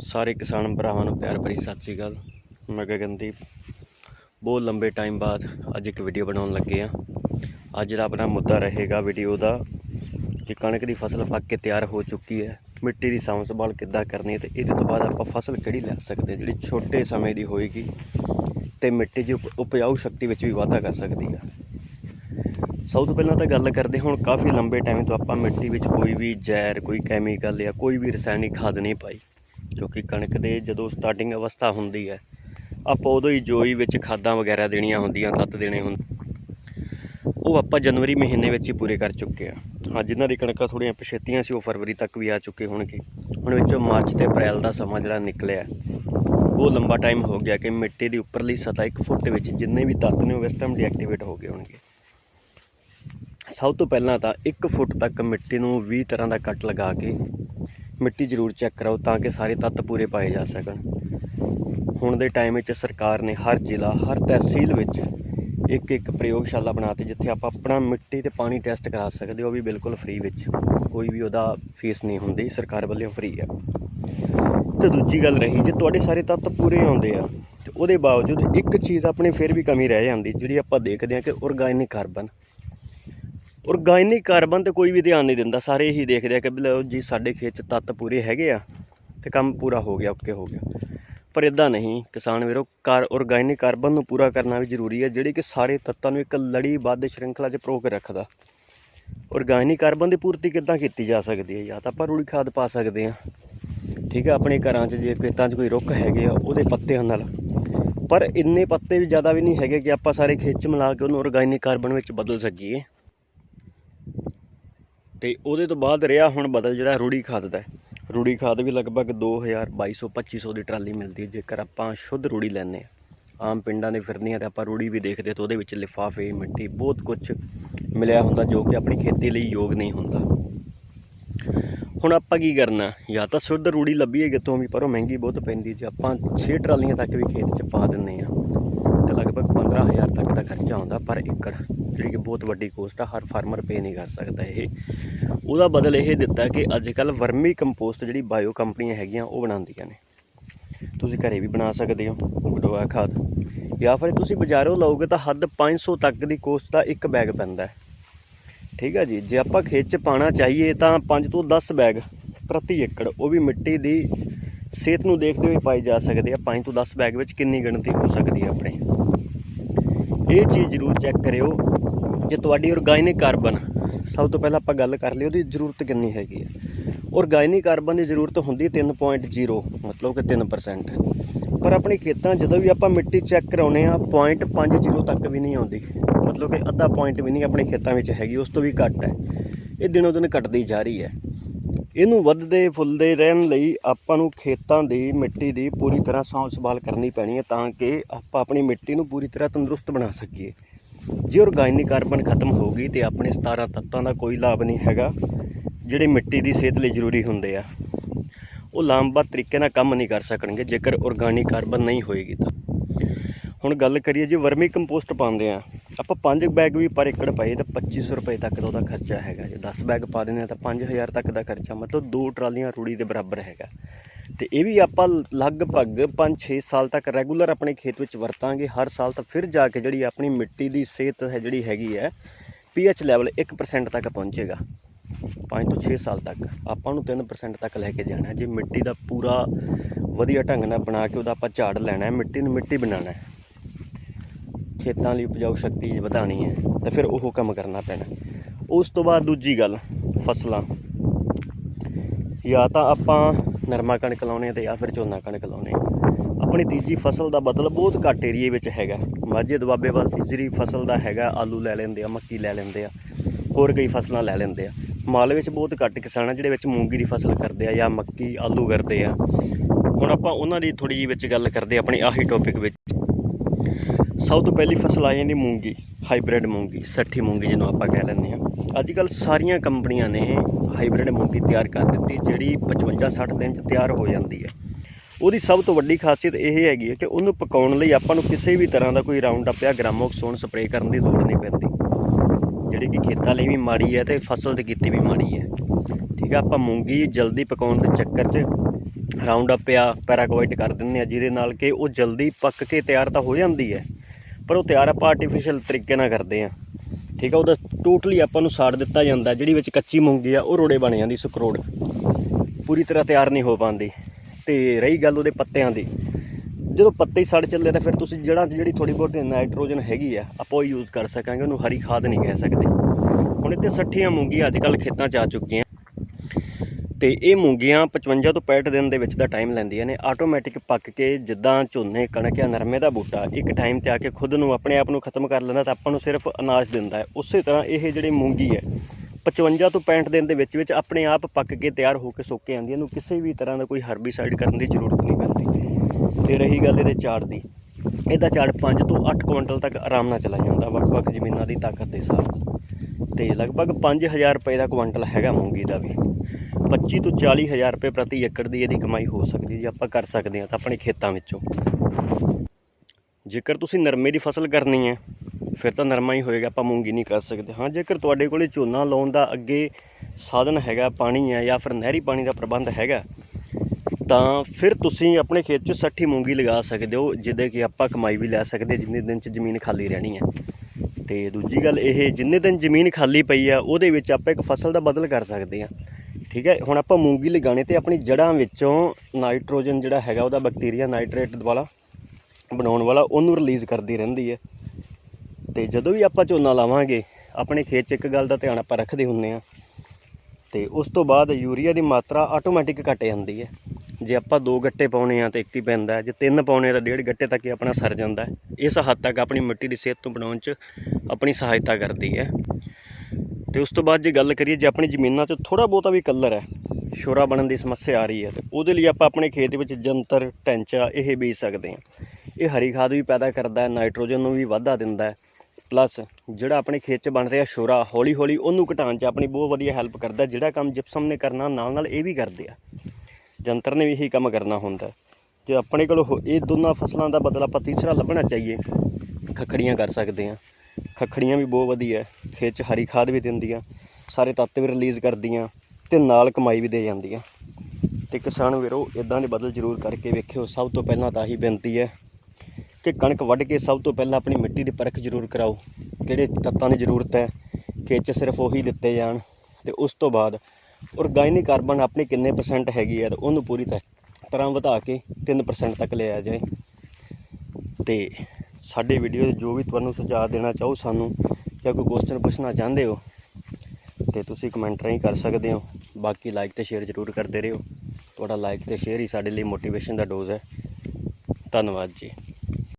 ਸਾਰੇ ਕਿਸਾਨ ਭਰਾਵਾਂ ਨੂੰ ਪਿਆਰ ਭਰੀ ਸਤਿ ਸ੍ਰੀ ਅਕਾਲ। ਮੈਂ ਗਗਨਦੀਪ। ਬਹੁਤ ਲੰਬੇ ਟਾਈਮ ਬਾਅਦ ਅੱਜ ਇੱਕ ਵੀਡੀਓ ਬਣਾਉਣ ਲੱਗੇ ਆ ਅੱਜ ਦਾ ਆਪਣਾ ਮੁੱਦਾ ਰਹੇਗਾ ਵੀਡੀਓ ਦਾ ਕਿ ਕਣਕ ਦੀ ਫਸਲ ਪੱਕ ਕੇ ਤਿਆਰ ਹੋ ਚੁੱਕੀ ਹੈ। ਮਿੱਟੀ ਦੀ ਸਾਂਭ ਸੰਭਾਲ ਕਿੱਦਾਂ ਕਰਨੀ ਹੈ ਤੇ ਇਹਦੇ ਤੋਂ ਬਾਅਦ ਆਪਾਂ ਫਸਲ ਕਿਹੜੀ ਲੈ ਸਕਦੇ ਹਾਂ, ਜਿਹੜੀ ਛੋਟੇ ਸਮੇਂ ਦੀ ਹੋਏਗੀ ਤੇ ਮਿੱਟੀ ਦੀ ਉਪ- ਉਪਜਾਊ ਸ਼ਕਤੀ ਵਿੱਚ ਵੀ ਵਾਧਾ ਕਰ ਸਕਦੀ ਹੈ। ਸਭ ਤੋਂ ਪਹਿਲਾਂ ਤਾਂ ਗੱਲ ਕਰਦੇ ਹੁਣ ਕਾਫੀ ਲੰਬੇ ਟਾਈਮ ਤੋਂ ਆਪਾਂ ਮਿੱਟੀ ਵਿੱਚ ਕੋਈ ਵੀ ਜ਼ਹਿਰ ਕੋਈ ਕੈਮੀਕਲ ਜਾਂ ਕੋਈ ਵੀ ਰਸਾਇਣਿਕ ਖਾਦ ਨਹੀਂ ਪਾਈ। ਕਿਉਂਕਿ ਕਣਕ ਦੇ ਜਦੋਂ ਸਟਾਰਟਿੰਗ ਅਵਸਥਾ ਹੁੰਦੀ ਹੈ, ਆਪਾਂ ਉਦੋਂ ਹੀ ਜੋਈ ਵਿੱਚ ਖਾਦਾਂ ਵਗੈਰਾ ਦੇਣੀਆਂ ਹੁੰਦੀਆਂ ਤੱਤ ਦੇਣੇ ਹੁੰਦੇ। ਉਹ ਆਪਾਂ ਜਨਵਰੀ ਮਹੀਨੇ ਵਿੱਚ ਹੀ ਪੂਰੇ ਕਰ ਚੁੱਕੇ ਆ ਹਾਂ ਜਿਨ੍ਹਾਂ ਦੀ ਕਣਕਾਂ ਥੋੜ੍ਹੀਆਂ ਪਛੇਤੀਆਂ ਸੀ, ਉਹ ਫਰਵਰੀ ਤੱਕ ਵੀ ਆ ਚੁੱਕੇ ਹੋਣਗੇ। ਹੁਣ ਵਿੱਚੋਂ ਮਾਰਚ ਤੇ ਅਪ੍ਰੈਲ ਦਾ ਸਮਾਂ ਜਿਹੜਾ ਨਿਕਲਿਆ, ਉਹ ਲੰਬਾ ਟਾਈਮ ਹੋ ਗਿਆ ਕਿ ਮਿੱਟੀ ਦੀ ਉੱਪਰਲੀ ਸਤ੍ਹਾ 1 ਫੁੱਟ ਵਿੱਚ ਜਿੰਨੇ ਵੀ ਤੱਤ ਨੇ, ਉਹ ਇਸ ਟਾਈਮ ਡੀਐਕਟੀਵੇਟ ਹੋ ਗਏ ਹੋਣਗੇ। ਸਭ ਤੋਂ ਪਹਿਲਾਂ ਤਾਂ 1 ਫੁੱਟ ਤੱਕ ਮਿੱਟੀ ਨੂੰ 20 ਤਰ੍ਹਾਂ ਦਾ ਕੱਟ ਲਗਾ ਕੇ ਮਿੱਟੀ ਜ਼ਰੂਰ ਚੈੱਕ ਕਰਾਓ ਤਾਂ ਕਿ ਸਾਰੇ ਤੱਤ ਪੂਰੇ ਪਾਏ ਜਾ ਸਕਣ। ਹੁਣ ਦੇ ਟਾਈਮ ਵਿੱਚ ਸਰਕਾਰ ਨੇ ਹਰ ਜ਼ਿਲ੍ਹਾ, ਹਰ ਤਹਿਸੀਲ ਵਿੱਚ ਇੱਕ ਇੱਕ ਪ੍ਰਯੋਗਸ਼ਾਲਾ ਬਣਾਤੀ ਜਿੱਥੇ ਆਪਾਂ ਆਪਣਾ ਮਿੱਟੀ ਤੇ ਪਾਣੀ ਟੈਸਟ ਕਰਾ ਸਕਦੇ ਹੋ, ਉਹ ਵੀ ਬਿਲਕੁਲ ਫ੍ਰੀ ਵਿੱਚ। ਕੋਈ ਵੀ ਉਹਦਾ ਫੀਸ ਨਹੀਂ ਹੁੰਦੀ, ਸਰਕਾਰ ਵੱਲੋਂ ਫ੍ਰੀ ਹੈ ਤੇ ਦੂਜੀ ਗੱਲ ਰਹੀ, ਜੇ ਤੁਹਾਡੇ ਸਾਰੇ ਤੱਤ ਪੂਰੇ ਆਉਂਦੇ ਆ, ਤੇ ਉਹਦੇ ਬਾਵਜੂਦ ਇੱਕ ਚੀਜ਼ ਆਪਣੀ ਫਿਰ ਵੀ ਕਮੀ ਰਹਿ ਜਾਂਦੀ, ਜਿਹੜੀ ਆਪਾਂ ਦੇਖਦੇ ਹਾਂ ਕਿ ਆਰਗੈਨਿਕ ਕਾਰਬਨ ਆਰਗੈਨਿਕ ਕਾਰਬਨ ਤੇ ਕੋਈ ਵੀ ਧਿਆਨ ਨਹੀਂ ਦਿੰਦਾ, ਸਾਰੇ ਇਹੀ ਦੇਖਦੇ ਆ ਕਿ ਵੀ ਲਓ ਜੀ ਸਾਡੇ ਖੇਤ 'ਚ ਤੱਤ ਪੂਰੇ ਹੈਗੇ ਆ ਤੇ ਕੰਮ ਪੂਰਾ ਹੋ ਗਿਆ ਓਕੇ ਹੋ ਗਿਆ। ਪਰ ਇਦਾਂ ਨਹੀਂ, ਕਿਸਾਨ ਵੀਰੋ, ਕਾਰ ਆਰਗੈਨਿਕ ਕਾਰਬਨ ਨੂੰ ਪੂਰਾ ਕਰਨਾ ਵੀ ਜ਼ਰੂਰੀ ਹੈ ਜਿਹੜੀ ਕਿ ਸਾਰੇ ਤੱਤਾਂ ਨੂੰ ਇੱਕ ਲੜੀਬੱਧ ਸ਼੍ਰृंखला 'ਚ ਪਰੋ ਕੇ ਰੱਖਦਾ। ਆਰਗੈਨਿਕ ਕਾਰਬਨ ਦੀ ਪੂਰਤੀ ਕਿੱਦਾਂ ਕੀਤੀ ਜਾ ਸਕਦੀ ਹੈ? ਜਾਂ ਤਾਂ ਆਪਾਂ ਰੂੜੀ ਖਾਦ ਪਾ ਸਕਦੇ ਹਾਂ। ਠੀਕ ਹੈ ਆਪਣੇ ਘਰਾਂ 'ਚ ਜੇ ਖੇਤਾਂ 'ਚ ਕੋਈ ਰੁੱਖ ਹੈਗੇ ਆ, ਉਹਦੇ ਪੱਤਿਆਂ ਨਾਲ। ਪਰ ਇੰਨੇ ਪੱਤੇ ਵੀ ਜ਼ਿਆਦਾ ਵੀ ਨਹੀਂ ਹੈਗੇ ਕਿ ਆਪਾਂ ਸਾਰੇ ਖੇਤ 'ਚ ਮਿਲਾ ਕੇ ਉਹਨੂੰ ਆਰਗੈਨਿਕ ਕਾਰਬਨ ਵਿੱਚ ਬਦਲ ਸਕੀਏ। ਤੇ ਉਹਦੇ ਤੋਂ ਬਾਅਦ ਰਿਹਾ ਹੁਣ ਬਦਲ ਜਿਹੜਾ ਰੂੜੀ ਖਾਦ ਦਾ ਰੂੜੀ ਖਾਦ ਵੀ ਲਗਭਗ 2000 2200 2500 ਦੀ ਟਰਾਲੀ ਮਿਲਦੀ ਹੈ, ਜੇਕਰ ਆਪਾਂ ਸ਼ੁੱਧ ਰੂੜੀ ਲੈਂਦੇ ਹਾਂ। ਆਮ ਪਿੰਡਾਂ ਦੇ ਫਿਰਨੀਆਂ ਤੇ ਆਪਾਂ ਰੂੜੀ ਵੀ ਦੇਖਦੇ ਤਾਂ ਉਹਦੇ ਵਿੱਚ ਲਿਫਾਫੇ, ਮਿੱਟੀ, ਬਹੁਤ ਕੁਝ ਮਿਲਿਆ ਹੁੰਦਾ ਜੋ ਕਿ ਆਪਣੀ ਖੇਤੀ ਲਈ ਯੋਗ ਨਹੀਂ ਹੁੰਦਾ। ਹੁਣ ਆਪਾਂ ਕੀ ਕਰਨਾ? ਜਾਂ ਤਾਂ ਸ਼ੁੱਧ ਰੂੜੀ ਲੱਭੀਏ ਕਿਤੋਂ ਵੀ, ਪਰ ਉਹ ਮਹਿੰਗੀ ਬਹੁਤ ਪੈਂਦੀ ਜੇ ਆਪਾਂ 6 ਟਰਾਲੀਆਂ ਤੱਕ ਵੀ ਖੇਤ 'ਚ ਪਾ ਦਿੰਨੇ ਆ 15000 ਤੱਕ ਦਾ ਖਰਚਾ ਆਉਂਦਾ, ਪਰ ਏਕੜ, ਜਿਹੜੀ ਕਿ ਬਹੁਤ ਵੱਡੀ ਕੋਸਟ ਆ, ਹਰ ਫਾਰਮਰ ਪੇ ਨਹੀਂ ਕਰ ਸਕਦਾ ਇਹ। ਉਹਦਾ ਬਦਲ ਇਹ ਦਿੱਤਾ ਕਿ ਅੱਜ ਕੱਲ ਵਰਮੀ ਕੰਪੋਸਟ ਜਿਹੜੀ ਬਾਇਓ ਕੰਪਨੀਆਂ ਹੈਗੀਆਂ, ਉਹ ਬਣਾਉਂਦੀਆਂ ਨੇ। ਤੁਸੀਂ ਘਰੇ ਵੀ ਬਣਾ ਸਕਦੇ ਹੋ ਗੋਆ ਖਾਦ। ਜਾਂ ਫਿਰ ਤੁਸੀਂ ਬਾਜ਼ਾਰੋਂ ਲਓਗੇ ਤਾਂ ਹੱਦ 500 ਤੱਕ ਦੀ ਕੋਸਟ ਦਾ ਇੱਕ ਬੈਗ ਪੈਂਦਾ ਠੀਕ ਆ ਜੀ, ਜੇ ਆਪਾਂ ਖੇਤ 'ਚ ਪਾਣਾ ਚਾਹੀਏ ਤਾਂ 5 ਤੋਂ 10 ਬੈਗ ਪ੍ਰਤੀ ਏਕੜ, ਉਹ ਵੀ ਮਿੱਟੀ ਦੀ ਸਿਹਤ ਨੂੰ ਦੇਖਦੇ ਹੋਏ ਪਾਏ ਜਾ ਸਕਦੇ ਆ। 5 ਤੋਂ 10 ਬੈਗ ਵਿੱਚ ਕਿੰਨੀ ਗਿਣਤੀ ਹੋ ਸਕਦੀ ਹੈ ਆਪਣੇ? ਇਹ ਚੀਜ਼ ਜ਼ਰੂਰ ਚੈੱਕ ਕਰਿਓ ਜੇ ਤੁਹਾਡੀ ਆਰਗੈਨਿਕ ਕਾਰਬਨ ਸਭ ਤੋਂ ਪਹਿਲਾਂ ਆਪਾਂ ਗੱਲ ਕਰ ਲਈ, ਉਹਦੀ ਜ਼ਰੂਰਤ ਕਿੰਨੀ ਹੈਗੀ ਹੈ। ਆਰਗੈਨਿਕ ਕਾਰਬਨ ਦੀ ਜ਼ਰੂਰਤ ਹੁੰਦੀ 3.0 ਮਤਲਬ ਕਿ 3% ਪਰ ਆਪਣੇ ਖੇਤਾਂ ਜਦੋਂ ਵੀ ਆਪਾਂ ਮਿੱਟੀ ਚੈੱਕ ਕਰਾਉਨੇ ਆ 0.50 ਤੱਕ ਵੀ ਨਹੀਂ ਆਉਂਦੀ। ਮਤਲਬ ਕਿ ਅੱਧਾ ਪੁਆਇੰਟ ਵੀ ਨਹੀਂ ਆਪਣੇ ਖੇਤਾਂ ਵਿੱਚ ਹੈਗੀ, ਉਸ ਤੋਂ ਵੀ ਘੱਟ ਹੈ। ਇਹ ਦਿਨੋਂ ਦਿਨ ਘਟਦੀ ਜਾ ਰਹੀ ਹੈ। ਇਹਨੂੰ ਵੱਧਦੇ ਫੁੱਲਦੇ ਰਹਿਣ ਲਈ ਆਪਾਂ ਨੂੰ ਖੇਤਾਂ ਦੀ ਮਿੱਟੀ ਦੀ ਪੂਰੀ ਤਰ੍ਹਾਂ ਸਾਂਭ ਸੰਭਾਲ ਕਰਨੀ ਪੈਣੀ ਹੈ ਤਾਂ ਕਿ ਆਪਾਂ ਆਪਣੀ ਮਿੱਟੀ ਨੂੰ ਪੂਰੀ ਤਰ੍ਹਾਂ ਤੰਦਰੁਸਤ ਬਣਾ ਸਕੀਏ। ਜੇ ਆਰਗੈਨਿਕ ਕਾਰਬਨ ਖਤਮ ਹੋ ਗਈ ਤੇ ਆਪਣੇ 17 ਤੱਤਾਂ ਦਾ ਕੋਈ ਲਾਭ ਨਹੀਂ ਹੈਗਾ, ਜਿਹੜੇ ਮਿੱਟੀ ਦੀ ਸਿਹਤ ਲਈ ਜ਼ਰੂਰੀ ਹੁੰਦੇ ਆ। ਉਹ ਲਾਮਬੱਧ ਤਰੀਕੇ ਨਾਲ ਕੰਮ ਨਹੀਂ ਕਰ ਸਕਣਗੇ ਜੇਕਰ ਆਰਗੈਨਿਕ ਕਾਰਬਨ ਨਹੀਂ ਹੋਏਗੀ ਤਾਂ। ਹੁਣ ਗੱਲ ਕਰੀਏ ਜੇ ਵਰਮੀ ਕੰਪੋਸਟ ਪਾਉਂਦੇ ਆ ਆਪਾਂ 5 ਬੈਗ ਵੀ ਪਰ ਏਕੜ ਪਾਏ, ਤਾਂ 2500 ਰੁਪਏ ਤੱਕ ਦਾ ਉਹਦਾ ਖਰਚਾ ਹੈਗਾ ਜੇ। 10 ਬੈਗ ਪਾ ਦਿੰਦੇ ਆ ਤਾਂ 5000 ਤੱਕ ਦਾ ਖਰਚਾ, ਮਤਲਬ ਦੋ ਟਰਾਲੀਆਂ ਰੂੜੀ ਦੇ ਬਰਾਬਰ ਹੈਗਾ। ਤੇ ਇਹ ਵੀ ਆਪਾਂ ਲਗਭਗ 5-6 ਸਾਲ ਤੱਕ ਰੈਗੂਲਰ ਆਪਣੇ ਖੇਤ ਵਿੱਚ ਵਰਤਾਂਗੇ। ਹਰ ਸਾਲ ਤਾਂ ਫਿਰ ਜਾ ਕੇ ਜਿਹੜੀ ਆਪਣੀ ਮਿੱਟੀ ਦੀ ਸਿਹਤ ਹੈ ਜਿਹੜੀ ਹੈਗੀ ਹੈ ਪੀਐਚ ਲੈਵਲ 1% ਤੱਕ ਪਹੁੰਚੇਗਾ। 5 ਤੋਂ 6 ਸਾਲ ਤੱਕ। ਆਪਾਂ ਨੂੰ 3% ਤੱਕ ਲੈ ਕੇ ਜਾਣਾ ਜੇ ਮਿੱਟੀ ਦਾ ਪੂਰਾ ਵਧੀਆ ਢੰਗ ਨਾਲ ਬਣਾ ਕੇ ਉਹਦਾ ਆਪਾਂ ਝਾੜ ਲੈਣਾ ਹੈ, ਮਿੱਟੀ ਨੂੰ ਮਿੱਟੀ ਬਣਾਉਣਾ ਹੈ। ਖੇਤਾਂ ਲਈ ਉਪਜਾਊ ਸ਼ਕਤੀ ਵਧਾਉਣੀ ਹੈ, ਤਾਂ ਫਿਰ ਉਹ ਕੰਮ ਕਰਨਾ ਪੈਣਾ। ਉਸ ਤੋਂ ਬਾਅਦ ਦੂਜੀ ਗੱਲ, ਫਸਲਾਂ। ਜਾਂ ਤਾਂ ਆਪਾਂ ਨਰਮਾ ਕਣਕ ਲਾਉਣੇ ਤੇ ਜਾਂ ਫਿਰ ਝੋਨਾ ਕਣਕ ਲਾਉਣੇ ਆਪਣੀ ਤੀਜੀ ਫਸਲ ਦਾ ਬਦਲ ਬਹੁਤ ਘੱਟ ਏਰੀਏ ਵਿੱਚ ਹੈਗਾ। ਮਾਝੇ ਦੁਆਬੇ ਵੱਲ ਤੀਸਰੀ ਫਸਲ ਦਾ ਹੈਗਾ, ਆਲੂ ਲੈ ਲੈਂਦੇ ਆ, ਮੱਕੀ ਲੈ ਲੈਂਦੇ ਆ, ਹੋਰ ਕਈ ਫਸਲਾਂ ਲੈ ਲੈਂਦੇ ਆ। ਮਾਲ ਵਿੱਚ ਬਹੁਤ ਘੱਟ ਕਿਸਾਨ ਆ ਜਿਹੜੇ ਵਿੱਚ ਮੂੰਗੀ ਦੀ ਫਸਲ ਕਰਦੇ ਆ ਜਾਂ ਮੱਕੀ, ਆਲੂ ਕਰਦੇ ਆ। ਹੁਣ ਆਪਾਂ ਉਹਨਾਂ ਦੀ ਥੋੜੀ ਜਿਹੀ ਵਿੱਚ ਗੱਲ ਕਰਦੇ ਆ, ਆਪਣੀ ਆਹੀ ਟੌਪਿਕ ਵਿੱਚ। ਸਭ ਤੋਂ ਪਹਿਲੀ ਫਸਲ ਆ ਜਾਂਦੀ ਮੂੰਗੀ ਹਾਈਬ੍ਰਿਡ ਮੂੰਗੀ, ਸੱਠੀ ਮੂੰਗੀ ਜਿਹਨੂੰ ਆਪਾਂ ਕਹਿ ਲੈਂਦੇ ਹਾਂ। ਅੱਜ ਕੱਲ ਸਾਰੀਆਂ ਕੰਪਨੀਆਂ ਨੇ ਹਾਈਬ੍ਰਿਡ ਮੂੰਗੀ ਤਿਆਰ ਕਰ ਦਿੱਤੀ, ਜਿਹੜੀ 55 60 ਦਿਨ ਚ ਤਿਆਰ ਹੋ ਜਾਂਦੀ ਹੈ। ਉਹਦੀ ਸਭ ਤੋਂ ਵੱਡੀ ਖਾਸੀਅਤ ਇਹ ਹੈਗੀ ਹੈ ਕਿ ਉਹਨੂੰ ਪਕਾਉਣ ਲਈ ਆਪਾਂ ਨੂੰ ਕਿਸੇ ਵੀ ਤਰ੍ਹਾਂ ਦਾ ਕੋਈ ਰਾਉਂਡ ਅਪ ਜਾਂ ਗ੍ਰਾਮੋਕਸੋਨ ਸਪਰੇਅ ਕਰਨ ਦੀ ਲੋੜ ਨਹੀਂ ਪੈਂਦੀ। ਜਿਹੜੀ ਕਿ ਖੇਤਾਂ ਲਈ ਵੀ ਮਾੜੀ ਹੈ ਤੇ ਫਸਲ ਦੀ ਕੀਤੀ ਵੀ ਮਾੜੀ ਹੈ। ਠੀਕ ਹੈ ਆਪਾਂ ਮੂੰਗੀ ਜਲਦੀ ਪਕਾਉਣ ਦੇ ਚੱਕਰ 'ਚ ਰਾਉਂਡ ਅਪ ਆ ਪੈਰਾਕਵਾਈਟ ਕਰ ਦਿੰਦੇ ਆ ਜਿਹਦੇ ਨਾਲ ਕਿ ਉਹ ਜਲਦੀ ਪੱਕ ਕੇ ਤਿਆਰ ਤਾਂ ਹੋ ਜਾਂਦੀ ਹੈ। ਪਰ ਉਹ ਤਿਆਰ ਆਪਾਂ ਆਰਟੀਫੀਸ਼ੀਅਲ ਤਰੀਕੇ ਨਾਲ ਕਰਦੇ ਆ। ਠੀਕ ਆ, ਉਹਦਾ ਟੋਟਲੀ ਆਪਾਂ ਨੂੰ ਸਾੜ ਦਿੱਤਾ ਜਾਂਦਾ, ਜਿਹੜੀ ਵਿੱਚ ਕੱਚੀ ਮੂੰਗੀ ਆ, ਉਹ ਰੋੜੇ ਬਣ ਜਾਂਦੀ ਸਕਰੋੜ। ਪੂਰੀ ਤਰ੍ਹਾਂ ਤਿਆਰ ਨਹੀਂ ਹੋ ਪਾਉਂਦੀ। ਤੇ ਰਹੀ ਗੱਲ ਉਹਦੇ ਪੱਤਿਆਂ ਦੀ। ਜਦੋਂ ਪੱਤੇ ਹੀ ਸੜ ਚੱਲੇ, ਤਾਂ ਫਿਰ ਤੁਸੀਂ ਜੜ੍ਹਾਂ 'ਚ ਜਿਹੜੀ ਥੋੜੀ ਬਹੁਤੀ ਨਾਈਟ੍ਰੋਜਨ ਹੈਗੀ ਆ, ਆਪਾਂ ਉਹ ਯੂਜ਼ ਕਰ ਸਕਾਂਗੇ, ਉਹਨੂੰ ਹਰੀ ਖਾਦ ਨਹੀਂ ਕਹਿ ਸਕਦੇ। ਹੁਣ ਇੱਥੇ 60 ਮੂੰਗੀ ਅੱਜ ਕੱਲ੍ਹ ਖੇਤਾਂ 'ਚ ਆ ਚੁੱਕੀਆਂ। ਤੇ ਇਹ ਮੂੰਗੀਆਂ 55 ਤੋਂ 65 ਦਿਨ ਦੇ ਵਿੱਚ ਦਾ ਟਾਈਮ ਲੈਂਦੀਆਂ ਨੇ। ਆਟੋਮੈਟਿਕ ਪੱਕ ਕੇ ਜਿੱਦਾਂ ਝੋਨੇ, ਕਣਕ ਜਾਂ ਨਰਮੇ ਦਾ ਬੂਟਾ ਇੱਕ ਟਾਈਮ ਤੇ ਆ ਕੇ ਖੁਦ ਨੂੰ ਆਪਣੇ ਆਪ ਨੂੰ ਖਤਮ ਕਰ ਲੈਂਦਾ ਤਾਂ ਆਪਾਂ ਨੂੰ ਸਿਰਫ ਅਨਾਜ ਦਿੰਦਾ ਹੈ। ਉਸੇ ਤਰ੍ਹਾਂ ਇਹ ਜਿਹੜੀ ਮੂੰਗੀ ਹੈ 55 ਤੋਂ 65 ਦਿਨ ਦੇ ਵਿੱਚ ਵਿੱਚ ਆਪਣੇ ਆਪ ਪੱਕ ਕੇ ਤਿਆਰ ਹੋ ਕੇ ਸੁੱਕ ਕੇ ਆਉਂਦੀ ਹੈ ਇਹਨੂੰ ਕਿਸੇ ਵੀ ਤਰ੍ਹਾਂ ਦਾ ਕੋਈ ਹਰਬੀਸਾਈਡ ਕਰਨ ਦੀ ਜ਼ਰੂਰਤ ਨਹੀਂ ਪੈਂਦੀ। ਤੇ ਰਹੀ ਗੱਲ ਇਹਦੇ ਝਾੜ ਦੀ। ਇਹਦਾ ਝਾੜ 5 ਤੋਂ 8 ਕੁਇੰਟਲ ਤੱਕ ਆਰਾਮ ਨਾਲ ਚਲਾ ਜਾਂਦਾ, ਵੱਖ-ਵੱਖ ਜ਼ਮੀਨਾਂ ਦੀ ਤਾਕਤ ਦੇ ਹਿਸਾਬ ਨਾਲ। ਤੇ ਲਗਭਗ 5000 ਰੁਪਏ ਦਾ ਕੁਇੰਟਲ ਹੈਗਾ ਮੂੰਗੀ ਦਾ ਵੀ। 25 ਤੋਂ 40000 ਰੁਪਏ ਪ੍ਰਤੀ ਏਕੜ ਦੀ ਇਹਦੀ ਕਮਾਈ ਹੋ ਸਕਦੀ ਜੇ ਆਪਾਂ ਕਰ ਸਕਦੇ ਹਾਂ ਤਾਂ ਆਪਣੇ ਖੇਤਾਂ ਵਿੱਚੋਂ। ਜੇਕਰ ਤੁਸੀਂ ਨਰਮੇ ਦੀ ਫਸਲ ਕਰਨੀ ਹੈ, ਫਿਰ ਤਾਂ ਨਰਮਾ ਹੀ ਹੋਏਗਾ, ਆਪਾਂ ਮੂੰਗੀ ਨਹੀਂ ਕਰ ਸਕਦੇ। ਹਾਂ, ਜੇਕਰ ਤੁਹਾਡੇ ਕੋਲੇ ਝੋਨਾ ਲਾਉਣ ਦਾ ਅੱਗੇ ਸਾਧਨ ਹੈਗਾ, ਪਾਣੀ ਹੈ ਜਾਂ ਫਿਰ ਨਹਿਰੀ ਪਾਣੀ ਦਾ ਪ੍ਰਬੰਧ ਹੈਗਾ, ਤਾਂ ਫਿਰ ਤੁਸੀਂ ਆਪਣੇ ਖੇਤ 'ਚ 60 ਮੂੰਗੀ ਲਗਾ ਸਕਦੇ ਹੋ, ਜਿਹਦੇ ਕਿ ਆਪਾਂ ਕਮਾਈ ਵੀ ਲੈ ਸਕਦੇ ਜਿੰਨੇ ਦਿਨ 'ਚ ਜ਼ਮੀਨ ਖਾਲੀ ਰਹਿਣੀ ਹੈ। ਤੇ ਦੂਜੀ ਗੱਲ ਇਹ, ਜਿੰਨੇ ਦਿਨ ਜ਼ਮੀਨ ਖਾਲੀ ਪਈ ਆ, ਉਹਦੇ ਵਿੱਚ ਆਪਾਂ ਇੱਕ ਫਸਲ ਦਾ ਬਦਲ ਕਰ ਸਕਦੇ ਹਾਂ। ਠੀਕ ਹੈ, ਹੁਣ ਆਪਾਂ ਮੂੰਗੀ ਲਗਾਣੇ ਤੇ ਆਪਣੀ ਜੜ੍ਹਾਂ ਵਿੱਚੋਂ ਨਾਈਟ੍ਰੋਜਨ ਜਿਹੜਾ ਹੈਗਾ ਉਹਦਾ ਬੈਕਟੀਰੀਆ ਨਾਈਟ੍ਰੇਟ ਵਾਲਾ ਬਣਾਉਣ ਵਾਲਾ ਉਹਨੂੰ ਰਿਲੀਜ਼ ਕਰਦੀ ਰਹਿੰਦੀ ਹੈ। ਤੇ ਜਦੋਂ ਵੀ ਆਪਾਂ ਝੋਨਾ ਲਾਵਾਂਗੇ, ਆਪਣੇ ਖੇਤ 'ਚ ਇੱਕ ਗੱਲ ਦਾ ਧਿਆਨ ਆਪਾਂ ਰੱਖਦੇ ਹੁੰਨੇ ਆ ਤੇ ਉਸ ਤੋਂ ਬਾਅਦ ਯੂਰੀਆ ਦੀ ਮਾਤਰਾ ਆਟੋਮੈਟਿਕ ਘਟ ਜਾਂਦੀ ਹੈ। ਜੇ ਆਪਾਂ ਦੋ ਗੱਟੇ ਪਾਉਣੇ ਆ ਤਾਂ ਇੱਕ ਹੀ ਪੈਂਦਾ ਜੇ ਤਿੰਨ ਪਾਉਣੇ ਆ ਤਾਂ ਡੇਢ ਗੱਟੇ ਤੱਕ ਹੀ ਆਪਣਾ ਸਰ ਜਾਂਦਾ ਇਸ ਹੱਦ ਤੱਕ ਆਪਣੀ ਮਿੱਟੀ ਦੀ ਸਿਹਤ ਨੂੰ ਬਣਾਉਣ 'ਚ ਆਪਣੀ ਸਹਾਇਤਾ ਕਰਦੀ ਹੈ। ਤੇ ਉਸ ਤੋਂ ਬਾਅਦ ਜੇ ਗੱਲ ਕਰੀਏ ਜੇ ਆਪਣੀ ਜ਼ਮੀਨਾਂ 'ਚ ਥੋੜਾ ਬਹੁਤਾ ਵੀ ਕਲਰ ਹੈ, ਸ਼ੋਰਾ ਬਣਨ ਦੀ ਸਮੱਸਿਆ ਆ ਰਹੀ ਹੈ ਤੇ ਉਹਦੇ ਲਈ ਆਪਾਂ ਆਪਣੇ ਖੇਤ ਵਿੱਚ ਜੰਤਰ, ਟੈਂਚਾ ਇਹ ਬੀਜ ਸਕਦੇ ਹਾਂ। ਇਹ ਹਰੀ ਖਾਦ ਵੀ ਪੈਦਾ ਕਰਦਾ ਹੈ, ਨਾਈਟ੍ਰੋਜਨ ਨੂੰ ਵੀ ਵਾਧਾ ਦਿੰਦਾ ਹੈ, ਪਲੱਸ ਜਿਹੜਾ ਆਪਣੇ ਖੇਤ 'ਚ ਬਣ ਰਿਹਾ ਸ਼ੋਰਾ ਹੌਲੀ ਹੌਲੀ ਉਹਨੂੰ ਘਟਾਉਣ 'ਚ ਆਪਣੀ ਬਹੁਤ ਵਧੀਆ ਹੈਲਪ ਕਰਦਾ ਜਿਹੜਾ ਕੰਮ ਜਿਪਸਮ ਨੇ ਕਰਨਾ ਨਾਲ ਨਾਲ ਇਹ ਵੀ ਕਰਦੇ ਆ। ਜੰਤਰ ਨੇ ਵੀ ਇਹੀ ਕੰਮ ਕਰਨਾ ਹੁੰਦਾ ਹੈ। ਜੇ ਆਪਣੇ ਕੋਲ ਇਹ ਦੋਨਾਂ ਫਸਲਾਂ ਦਾ ਬਦਲਾ ਆਪਾਂ ਤੀਸਰਾ ਲੱਭਣਾ ਚਾਹੀਏ, ਖੱਖੜੀਆਂ ਕਰ ਸਕਦੇ ਹਾਂ। ਖੱਖੜੀਆਂ ਵੀ ਬਹੁਤ ਵਧੀਆ ਖੇਤ 'ਚ ਹਰੀ ਖਾਦ ਵੀ ਦਿੰਦੀਆਂ ਸਾਰੇ ਤੱਤ ਵੀ ਰਿਲੀਜ਼ ਕਰਦੀਆਂ ਤੇ ਨਾਲ ਕਮਾਈ ਵੀ ਦੇ ਜਾਂਦੀਆਂ। ਤੇ ਕਿਸਾਨ ਵੀਰੋ ਇਦਾਂ ਦੇ ਬਦਲ ਜ਼ਰੂਰ ਕਰਕੇ ਵੇਖਿਓ। ਸਭ ਤੋਂ ਪਹਿਲਾਂ ਤਾਂ ਆਹੀ ਬੇਨਤੀ ਹੈ ਕਿ ਕਣਕ ਵੱਢ ਕੇ ਸਭ ਤੋਂ ਪਹਿਲਾਂ ਆਪਣੀ ਮਿੱਟੀ ਦੀ ਪਰਖ ਜ਼ਰੂਰ ਕਰਾਓ। ਕਿਹੜੇ ਤੱਤਾਂ ਦੀ ਜ਼ਰੂਰਤ ਹੈ? ਖੇਤ 'ਚ ਸਿਰਫ ਉਹੀ ਦਿੱਤੇ ਜਾਣ ਤੇ ਉਸ ਤੋਂ ਬਾਅਦ ਆਰਗੈਨਿਕ ਕਾਰਬਨ ਆਪਣੀ ਕਿੰਨੇ ਪਰਸੈਂਟ ਹੈਗੀ ਹੈ ਉਹਨੂੰ ਪੂਰੀ ਤ- ਤਰ੍ਹਾਂ ਵਧਾ ਕੇ 3% ਤੱਕ ਲਿਆ ਜਾਏ। ਤੇ ਸਾਡੇ ਵੀਡੀਓ ਜੋ ਵੀ ਤੁਹਾਨੂੰ ਸੁਝਾਅ ਦੇਣਾ ਚਾਹੋ ਸਾਨੂੰ ਜਾਂ ਕੋਈ ਕੁਐਸਚਨ ਪੁੱਛਣਾ ਚਾਹੁੰਦੇ ਹੋ, ਤੇ ਤੁਸੀਂ ਕਮੈਂਟ ਰਾਹੀਂ ਕਰ ਸਕਦੇ ਹੋ। ਬਾਕੀ ਲਾਈਕ ਤੇ ਸ਼ੇਅਰ ਜ਼ਰੂਰ ਕਰਦੇ ਰਹੋ। ਤੁਹਾਡਾ ਲਾਈਕ ਤੇ ਸ਼ੇਅਰ ਹੀ ਸਾਡੇ ਲਈ ਮੋਟੀਵੇਸ਼ਨ ਦਾ ਡੋਜ਼ ਹੈ। ਧੰਨਵਾਦ ਜੀ।